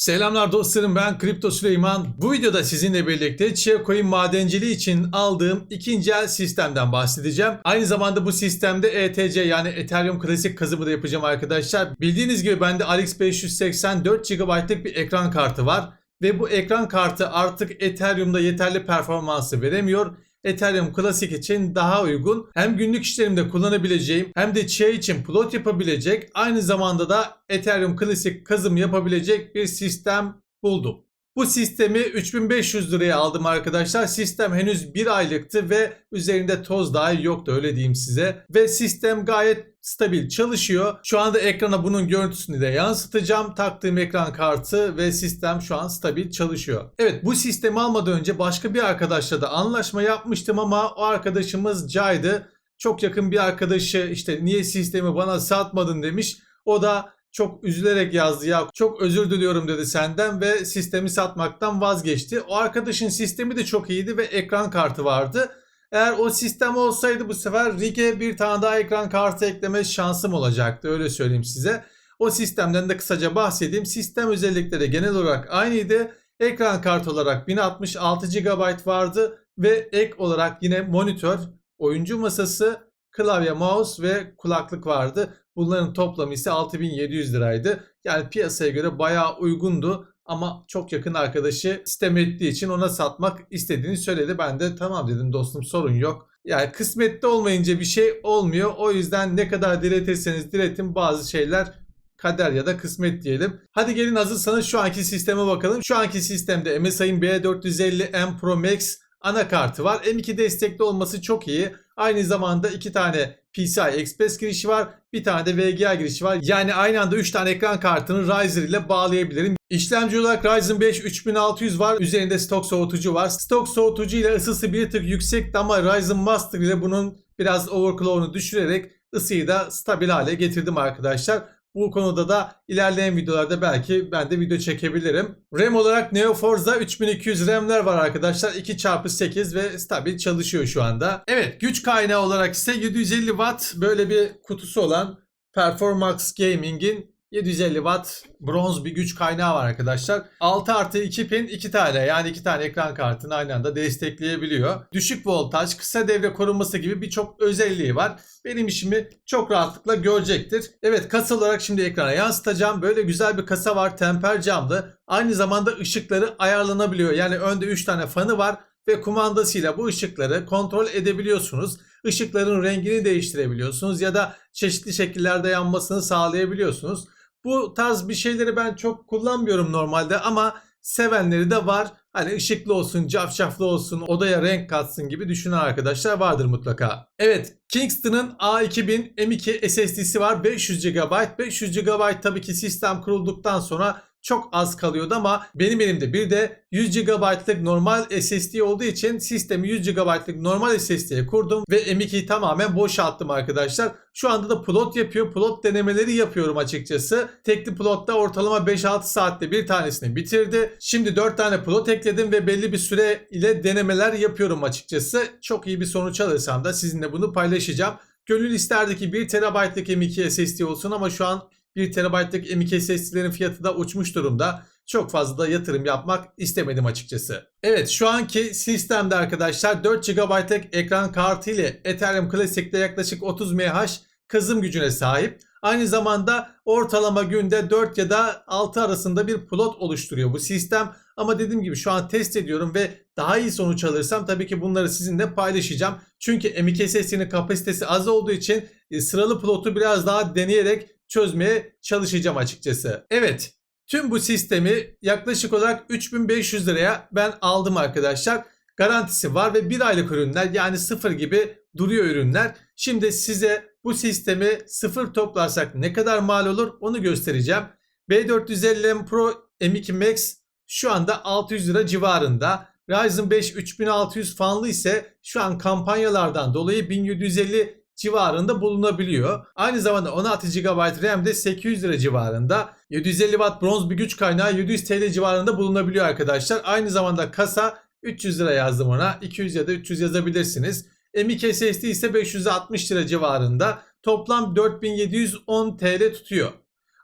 Selamlar dostlarım ben Kripto Süleyman. Bu videoda sizinle birlikte Chia madenciliği için aldığım ikinci el sistemden bahsedeceğim. Aynı zamanda bu sistemde ETC yani Ethereum klasik kazımı da yapacağım arkadaşlar. Bildiğiniz gibi bende RX 584 GB'lık bir ekran kartı var. Ve bu ekran kartı artık Ethereum'da yeterli performansı veremiyor. Ethereum Classic için daha uygun. Hem günlük işlerimde kullanabileceğim hem de Chia için plot yapabilecek aynı zamanda da Ethereum Classic kazım yapabilecek bir sistem buldum. Bu sistemi 3500 liraya aldım arkadaşlar. Sistem henüz bir aylıktı ve üzerinde toz dahi yoktu öyle diyeyim size. Ve sistem gayet stabil çalışıyor. Şu anda ekrana bunun görüntüsünü de yansıtacağım. Taktığım ekran kartı ve sistem şu an stabil çalışıyor. Evet bu sistemi almadan önce başka bir arkadaşla da anlaşma yapmıştım ama o arkadaşımız Cay'dı. Çok yakın bir arkadaşı işte niye sistemi bana satmadın demiş. O da çok üzülerek yazdı ya çok özür diliyorum dedi senden ve sistemi satmaktan vazgeçti. O arkadaşın sistemi de çok iyiydi ve ekran kartı vardı. Eğer o sistem olsaydı bu sefer Rig'e bir tane daha ekran kartı ekleme şansım olacaktı öyle söyleyeyim size. O sistemden de kısaca bahsedeyim. Sistem özellikleri genel olarak aynıydı. Ekran kartı olarak 1066 GB vardı ve ek olarak yine monitör, oyuncu masası, klavye, mouse ve kulaklık vardı. Bunların toplamı ise 6700 liraydı. Yani piyasaya göre bayağı uygundu ama çok yakın arkadaşı sistem ettiği için ona satmak istediğini söyledi. Ben de tamam dedim dostum sorun yok. Yani kısmette olmayınca bir şey olmuyor. O yüzden ne kadar diretirseniz diretin bazı şeyler kader ya da kısmet diyelim. Hadi gelin hazırsanız şu anki sisteme bakalım. Şu anki sistemde MSI'ın B450M Pro Max anakartı var. M2 destekli olması çok iyi. Aynı zamanda iki tane PCI Express girişi var. Bir tane de VGA girişi var. Yani aynı anda 3 tane ekran kartını Riser ile bağlayabilirim. İşlemci olarak Ryzen 5 3600 var. Üzerinde stok soğutucu var. Stok soğutucu ile ısısı bir tık yüksekti ama Ryzen Master ile bunun biraz overclock'unu düşürerek ısıyı da stabil hale getirdim arkadaşlar. Bu konuda da ilerleyen videolarda belki ben de video çekebilirim. RAM olarak Neo Forza 3200 RAM'ler var arkadaşlar. 2x8 ve stabil çalışıyor şu anda. Evet güç kaynağı olarak ise 750 Watt böyle bir kutusu olan Performax Gaming'in 750 watt bronz bir güç kaynağı var arkadaşlar. 6 artı 2 pin 2 tane yani 2 tane ekran kartını aynı anda destekleyebiliyor. Düşük voltaj, kısa devre korunması gibi birçok özelliği var. Benim işimi çok rahatlıkla görecektir. Evet kasa olarak şimdi ekrana yansıtacağım. Böyle güzel bir kasa var temper camlı. Aynı zamanda ışıkları ayarlanabiliyor. Yani önde 3 tane fanı var ve kumandasıyla bu ışıkları kontrol edebiliyorsunuz. Işıkların rengini değiştirebiliyorsunuz ya da çeşitli şekillerde yanmasını sağlayabiliyorsunuz. Bu tarz bir şeyleri ben çok kullanmıyorum normalde ama sevenleri de var. Hani ışıklı olsun, cafcaflı olsun, odaya renk katsın gibi düşünen arkadaşlar vardır mutlaka. Evet, Kingston'ın A2000 M2 SSD'si var. 500 GB. 500 GB tabii ki sistem kurulduktan sonra çok az kalıyordu ama benim elimde bir de 100 GB'lık normal SSD olduğu için sistemi 100 GB'lık normal SSD'ye kurdum ve M2'yi tamamen boşalttım arkadaşlar. Şu anda da plot yapıyor. Plot denemeleri yapıyorum açıkçası. Tekli plotta ortalama 5-6 saatte bir tanesini bitirdi. Şimdi 4 tane plot ekledim ve belli bir süre ile denemeler yapıyorum açıkçası. Çok iyi bir sonuç alırsam da sizinle bunu paylaşacağım. Gönül isterdi ki 1 TB'lık M2 SSD olsun ama şu an 1 TB'lık M2 SSD'lerin fiyatı da uçmuş durumda. Çok fazla da yatırım yapmak istemedim açıkçası. Evet şu anki sistemde arkadaşlar 4 GB'lık ekran kartı ile Ethereum Classic'te yaklaşık 30 mAh kazım gücüne sahip. Aynı zamanda ortalama günde 4 ya da 6 arasında bir plot oluşturuyor bu sistem. Ama dediğim gibi şu an test ediyorum ve daha iyi sonuç alırsam tabii ki bunları sizinle paylaşacağım. Çünkü M2 SSD'nin kapasitesi az olduğu için e, sıralı plotu biraz daha deneyerek çözmeye çalışacağım açıkçası. Evet tüm bu sistemi yaklaşık olarak 3500 liraya ben aldım arkadaşlar. Garantisi var ve bir aylık ürünler yani sıfır gibi duruyor ürünler. Şimdi size bu sistemi sıfır toplarsak ne kadar mal olur onu göstereceğim. B450M Pro M2 Max şu anda 600 lira civarında. Ryzen 5 3600 fanlı ise şu an kampanyalardan dolayı 1750 civarında bulunabiliyor. Aynı zamanda 16 GB RAM de 800 lira civarında. 750 Watt bronz bir güç kaynağı 700 TL civarında bulunabiliyor arkadaşlar. Aynı zamanda kasa 300 lira yazdım ona. 200 ya da 300 yazabilirsiniz. M2 SSD ise 560 lira civarında. Toplam 4710 TL tutuyor.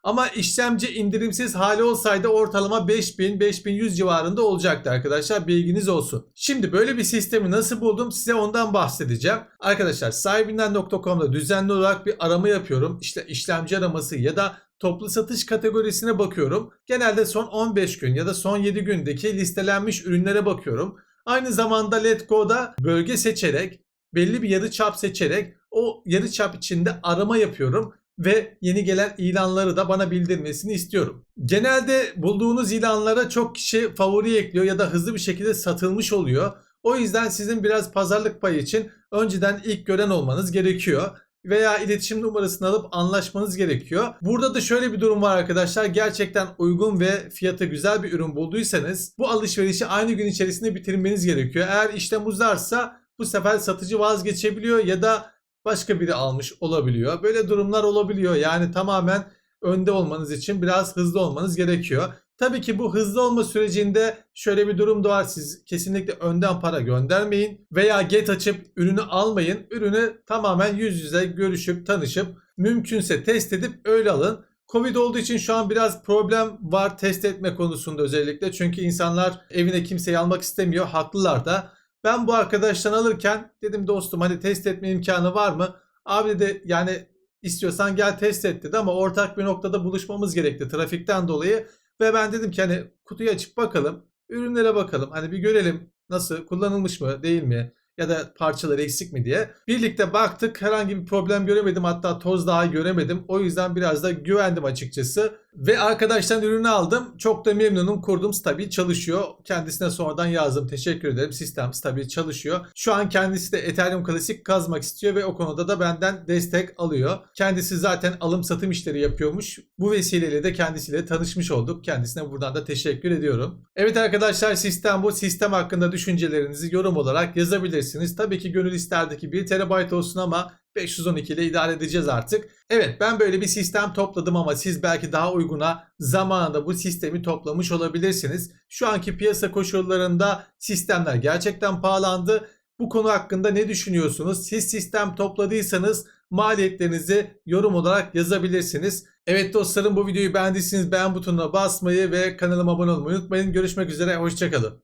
Ama işlemci indirimsiz hali olsaydı ortalama 5000-5100 civarında olacaktı arkadaşlar. Bilginiz olsun. Şimdi böyle bir sistemi nasıl buldum size ondan bahsedeceğim. Arkadaşlar sahibinden.com'da düzenli olarak bir arama yapıyorum. İşte işlemci araması ya da toplu satış kategorisine bakıyorum. Genelde son 15 gün ya da son 7 gündeki listelenmiş ürünlere bakıyorum. Aynı zamanda Letgo'da bölge seçerek belli bir yarı çap seçerek o yarı çap içinde arama yapıyorum ve yeni gelen ilanları da bana bildirmesini istiyorum. Genelde bulduğunuz ilanlara çok kişi favori ekliyor ya da hızlı bir şekilde satılmış oluyor. O yüzden sizin biraz pazarlık payı için önceden ilk gören olmanız gerekiyor veya iletişim numarasını alıp anlaşmanız gerekiyor. Burada da şöyle bir durum var arkadaşlar. Gerçekten uygun ve fiyatı güzel bir ürün bulduysanız bu alışverişi aynı gün içerisinde bitirmeniz gerekiyor. Eğer işlem uzarsa bu sefer satıcı vazgeçebiliyor ya da başka biri almış olabiliyor. Böyle durumlar olabiliyor. Yani tamamen önde olmanız için biraz hızlı olmanız gerekiyor. Tabii ki bu hızlı olma sürecinde şöyle bir durum da var. Siz kesinlikle önden para göndermeyin veya get açıp ürünü almayın. Ürünü tamamen yüz yüze görüşüp tanışıp mümkünse test edip öyle alın. Covid olduğu için şu an biraz problem var test etme konusunda özellikle. Çünkü insanlar evine kimseyi almak istemiyor. Haklılar da. Ben bu arkadaştan alırken dedim dostum hadi test etme imkanı var mı? Abi dedi yani istiyorsan gel test et dedi ama ortak bir noktada buluşmamız gerekti trafikten dolayı. Ve ben dedim ki hani kutuyu açıp bakalım. Ürünlere bakalım. Hani bir görelim nasıl kullanılmış mı değil mi? Ya da parçaları eksik mi diye. Birlikte baktık herhangi bir problem göremedim. Hatta toz daha göremedim. O yüzden biraz da güvendim açıkçası. Ve arkadaştan ürünü aldım. Çok da memnunum. Kurdum stabil çalışıyor. Kendisine sonradan yazdım. Teşekkür ederim. Sistem stabil çalışıyor. Şu an kendisi de Ethereum Klasik kazmak istiyor ve o konuda da benden destek alıyor. Kendisi zaten alım satım işleri yapıyormuş. Bu vesileyle de kendisiyle tanışmış olduk. Kendisine buradan da teşekkür ediyorum. Evet arkadaşlar sistem bu. Sistem hakkında düşüncelerinizi yorum olarak yazabilirsiniz. Tabii ki gönül isterdi ki 1 TB olsun ama 512 ile idare edeceğiz artık. Evet ben böyle bir sistem topladım ama siz belki daha uyguna zamanında bu sistemi toplamış olabilirsiniz. Şu anki piyasa koşullarında sistemler gerçekten pahalandı. Bu konu hakkında ne düşünüyorsunuz? Siz sistem topladıysanız maliyetlerinizi yorum olarak yazabilirsiniz. Evet dostlarım bu videoyu beğendiyseniz beğen butonuna basmayı ve kanalıma abone olmayı unutmayın. Görüşmek üzere hoşçakalın.